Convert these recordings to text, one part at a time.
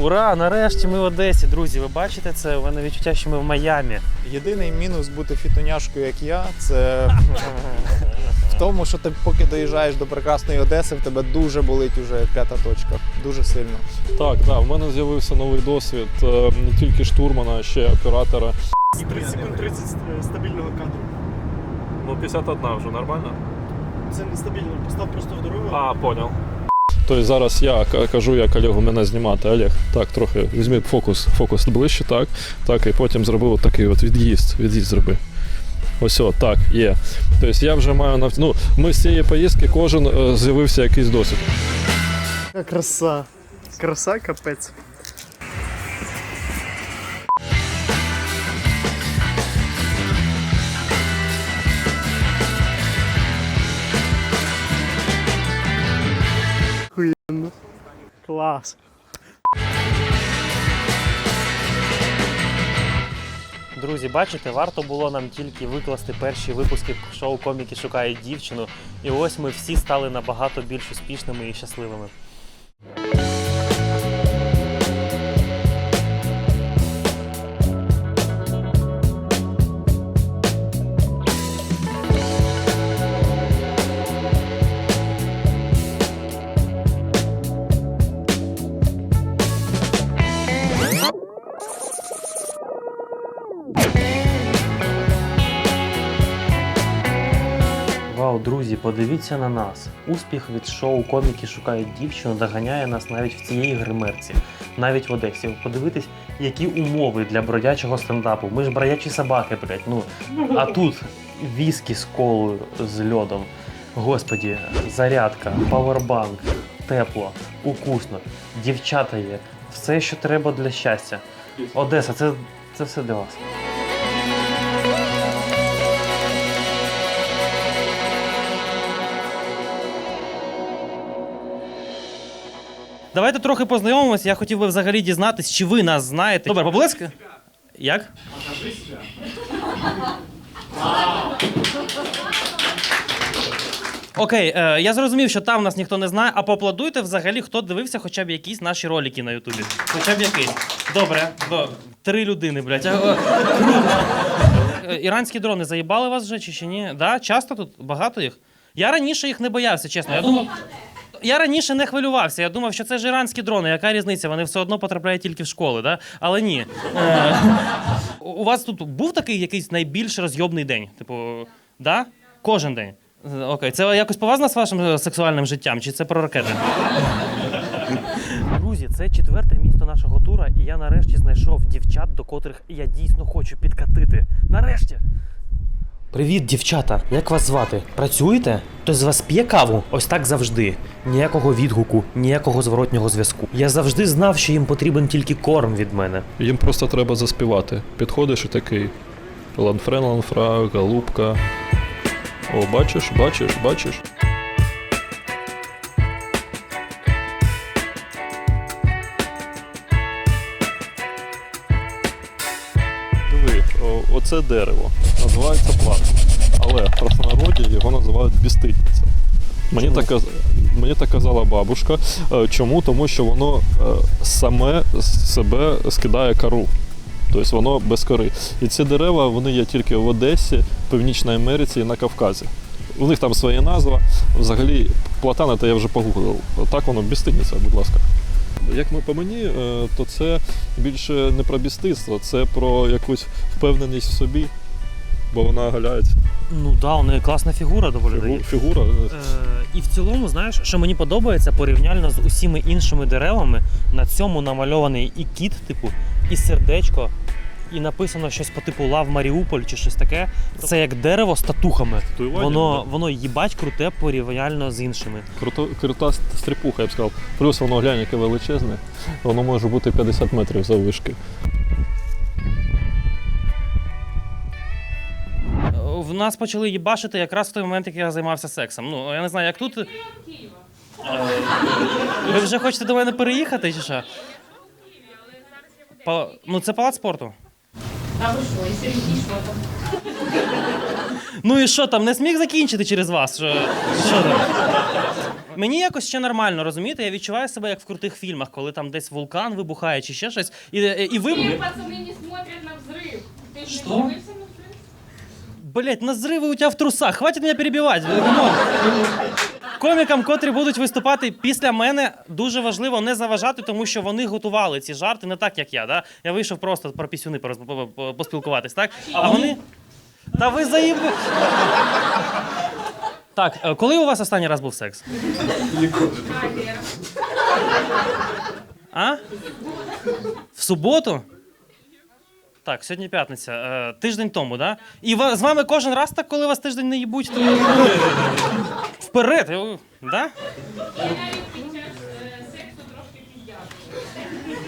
Ура! Нарешті ми в Одесі, друзі. Ви бачите це? У мене відчуття, що ми в Майамі. Єдиний мінус бути фітоняшкою, як я, це в тому, що ти поки доїжджаєш до прекрасної Одеси, в тебе дуже болить уже п'ята точка. Дуже сильно. Так, да, в мене з'явився новий досвід е, не тільки штурмана, а ще оператора. 30 секунд 30 стабільного кадру. Ну, 51 вже нормально? Це нестабільно. Постав просто в дорогу. А, понял. Тобто зараз я кажу, як Олегу мене знімати. Олег, так, трохи візьми фокус, фокус ближче, так. Так, і потім зробив от такий от від'їзд. Від'їзд зроби. Ось о, так, є. Тобто я вже маю нав... Ну, ми з цієї поїздки кожен е, з'явився якийсь досвід. Краса. Краса капець. Клас. Друзі, бачите, варто було нам тільки викласти перші випуски шоу Коміки шукають дівчину. І ось ми всі стали набагато більш успішними і щасливими. Подивіться на нас. Успіх від шоу Коміки шукають дівчину доганяє нас навіть в цієї гримерці, навіть в Одесі. Подивитись, які умови для бродячого стендапу. Ми ж бродячі собаки, блядь. Ну а тут віскі з колою з льодом. Господі, зарядка, павербанк, тепло, укусно, дівчата є. Все, що треба для щастя. Одеса, це, це все для вас. Давайте трохи познайомимося. Я хотів би взагалі дізнатись, чи ви нас знаєте. Добре, поблизько? Як? Окей, е, я зрозумів, що там нас ніхто не знає, а поаплодуйте взагалі, хто дивився хоча б якісь наші ролики на Ютубі. Хоча б якийсь. Добре, до... три людини, блядь. А, о, круто. Е, Іранські дрони заїбали вас вже чи ще ні? Да? Часто тут? Багато їх? Я раніше їх не боявся, чесно. Я думав. Я раніше не хвилювався. Я думав, що це ж іранські дрони. Яка різниця? Вони все одно потрапляють тільки в школи, да? але ні. Е, у вас тут був такий якийсь найбільш розйобний день? Типу, да? Кожен день. Е, Окей, це якось пов'язано з вашим е, сексуальним життям, чи це про ракети? Друзі, це четверте місто нашого тура, і я нарешті знайшов дівчат, до котрих я дійсно хочу підкатити. Нарешті. Привіт, дівчата! Як вас звати? Працюєте? Хтось з вас п'є каву? Ось так завжди. Ніякого відгуку, ніякого зворотнього зв'язку. Я завжди знав, що їм потрібен тільки корм від мене. Їм просто треба заспівати. Підходиш і такий. Ланфрен, ланфра, голубка. О, бачиш, бачиш, бачиш. Оце дерево. Називається плат. Але в простонароді його називають біститниця. Мені так, мені так казала бабушка. Е, Чому? Тому що воно е, саме себе скидає кору. Тобто воно без кори. І ці дерева вони є тільки в Одесі, Північній Америці і на Кавказі. У них там своя назва. Взагалі, платани, то я вже погуглив. Так воно бістиниця, будь ласка. Як ми по мені, е, то це більше не про бістицтво, це про якусь впевненість в собі, бо вона галяється. Ну да, у неї класна фігура доволі. Фігу- Фігура. е, Е, і в цілому, знаєш, що мені подобається порівняльно з усіми іншими деревами, на цьому намальований і кіт, типу, і сердечко, і написано щось по типу Лав Маріуполь чи щось таке. Це як дерево з татухами. Татуювання, Воно, да. воно їбать круте порівняльно з іншими. Круто, крута стріпуха, я б сказав. Плюс воно глянь, яке величезне. Воно може бути 50 метрів заввишки. В нас почали їбашити якраз в той момент, як я займався сексом. Ну, я не знаю, як тут. Е, Ви вже хочете до мене переїхати чи що? Па- Ну, це палац спорту. А ви що, і Сергій що там? Ну і що там, не зміг закінчити через вас? Що, що там? Мені якось ще нормально, розумієте? Я відчуваю себе як в крутих фільмах, коли там десь вулкан вибухає чи ще щось. І, і ви. Все пацаны не смотрят на взрыв. Ты же Что? не дивився на взрыв? Блять, на зриви у тебе в трусах. Хватить мене перебивати. Камон. Комікам, котрі будуть виступати після мене, дуже важливо не заважати, тому що вони готували ці жарти не так, як я. Да? Я вийшов просто про пісюни пороз- по- по- поспілкуватись, так? А вони. Та ви заїб... Так, е, коли у вас останній раз був секс? А? В суботу? Так, сьогодні п'ятниця. Е, тиждень тому, да? І ва- з вами кожен раз так, коли вас тиждень не їбуть, то вперед. е, Да? Я навіть сексу трошки піддякую.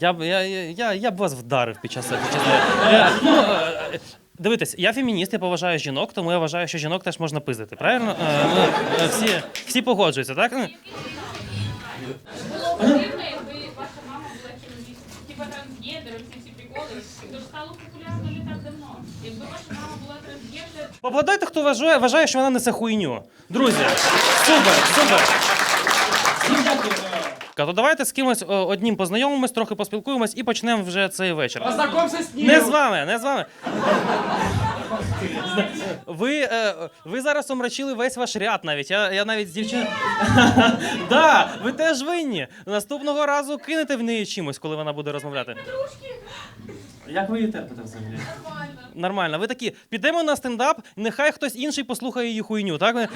Я я, я, я, б вас вдарив під час. Час е, ну, е, Дивитесь, я фемініст, я поважаю жінок, тому я вважаю, що жінок теж можна пиздити. Правильно? Ну, всі, всі погоджуються, так? Попадайте, хто вважає, вважає, що вона несе хуйню. Друзі, супер, супер. То давайте з кимось о, одним познайомимось, трохи поспілкуємось і почнемо вже цей вечір. Познайомся з ним. Не з вами, не з вами. Ви, е, ви зараз омрачили весь ваш ряд навіть. Я, я навіть з дівчиною. да, ви теж винні. Наступного разу кинете в неї чимось, коли вона буде розмовляти. Як ви її терпите взагалі? нормально. Нормально. Ви такі, підемо на стендап, нехай хтось інший послухає її хуйню, так? Ми,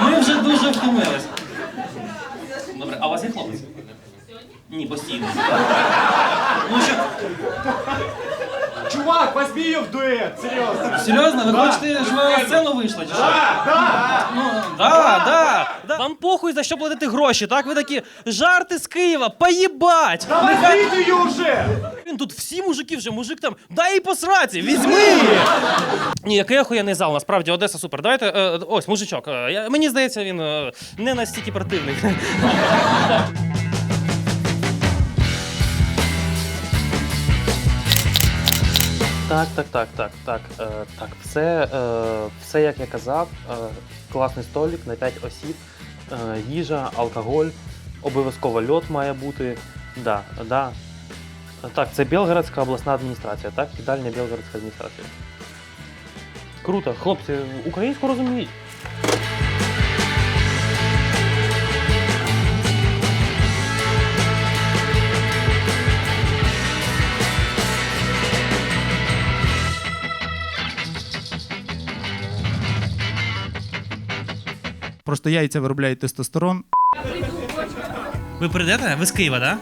ми вже дуже втомились. Добре, а у вас є хлопець? Ні, постійно. Ну що, Чувак, возьми ее в дуэт, серьезно. серйозно, ви хочете, щоб вона на сцену вийшла? Чи що? Ну, да, да, да. Вам похуй за що платити гроші, так? Ви такі, жарти з Києва, поїбать! Да возьми ты ее уже! Він тут всі мужики вже, мужик там, дай їй посраці, візьми! її!» Ні, який охуєнний зал, насправді Одеса супер. Давайте, е, ось, мужичок. е, я, мені здається, він е, не настільки противний. Так, так, так, так, так. Е, так, все, е, все як я казав. Е, класний столик на 5 осіб, е, їжа, алкоголь, обов'язково льот має бути. Да, да. Так, це Білгородська обласна адміністрація, так? Їдальня Білгородська адміністрація. Круто, хлопці, українську розуміють. Просто яйця виробляють тестостерон, Ви прийдете? Ви з Києва, так?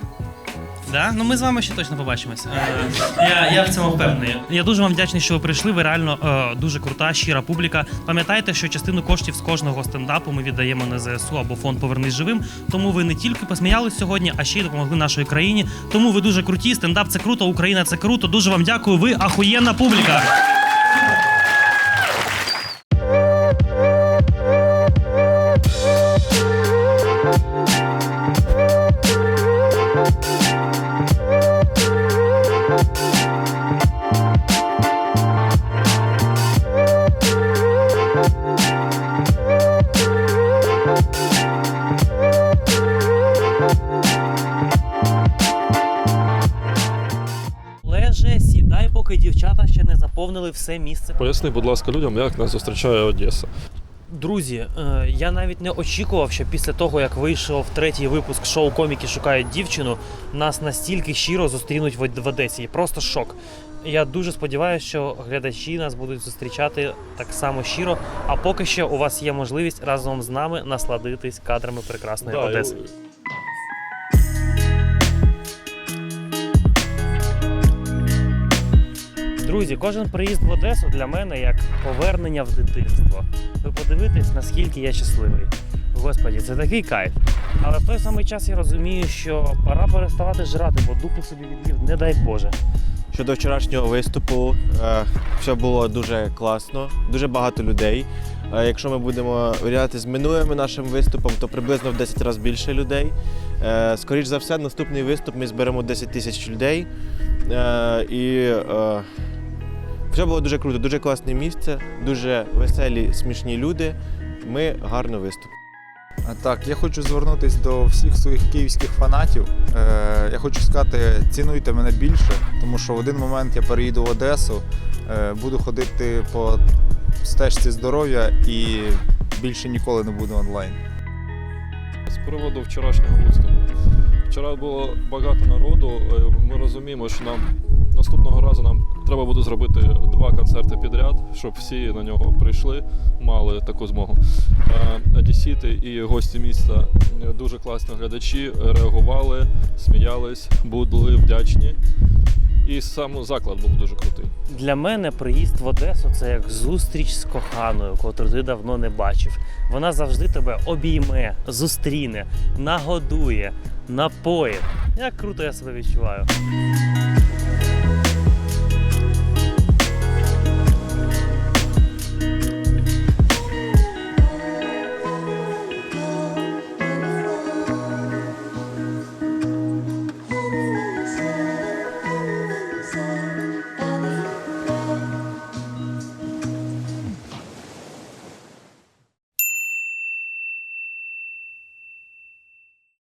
Да? Ну ми з вами ще точно побачимось. Е, я, я в цьому впевнений. Я дуже вам вдячний, що ви прийшли. Ви реально е, дуже крута, щира публіка. Пам'ятайте, що частину коштів з кожного стендапу ми віддаємо на ЗСУ або фонд Повернись живим. Тому ви не тільки посміялись сьогодні, а ще й допомогли нашій країні. Тому ви дуже круті. Стендап це круто, Україна це круто. Дуже вам дякую. Ви ахуєнна публіка. Поки дівчата ще не заповнили все місце. Поясни, будь ласка, людям, як нас зустрічає Одеса. Друзі, е, я навіть не очікував, що після того, як вийшов третій випуск шоу Коміки шукають дівчину, нас настільки щиро зустрінуть в в Одесі. Просто шок. Я дуже сподіваюся, що глядачі нас будуть зустрічати так само щиро. А поки що у вас є можливість разом з нами насладитись кадрами прекрасної Да, Одеси. Друзі, кожен приїзд в Одесу для мене як повернення в дитинство. Ви подивитесь, наскільки я щасливий. Господі, це такий кайф. Але в той самий час я розумію, що пора переставати жрати, бо дупу собі відвів, не дай Боже. Щодо вчорашнього виступу, е, все було дуже класно, дуже багато людей. Е, Якщо ми будемо вирівняти з минулим нашим виступом, то приблизно в 10 разів більше людей. Е, Скоріш за все, наступний виступ ми зберемо 10 тисяч людей. І все було дуже круто, дуже класне місце, дуже веселі, смішні люди. Ми гарно виступили. Так, я хочу звернутися до всіх своїх київських фанатів. Е, я хочу сказати, цінуйте мене більше, тому що в один момент я переїду в Одесу, е, буду ходити по стежці здоров'я і більше ніколи не буду онлайн. З приводу вчорашнього виступу. Вчора було багато народу. е, Ми розуміємо, що нам наступного разу нам треба буде зробити два концерти підряд, щоб всі на нього прийшли, мали таку змогу. Е, Одесіти і гості міста е, дуже класні глядачі, реагували, сміялись, були вдячні. І сам заклад був дуже крутий. Для мене приїзд в Одесу це як зустріч з коханою, котру ти давно не бачив. Вона завжди тебе обійме, зустріне, нагодує, напоє. Як круто я себе відчуваю.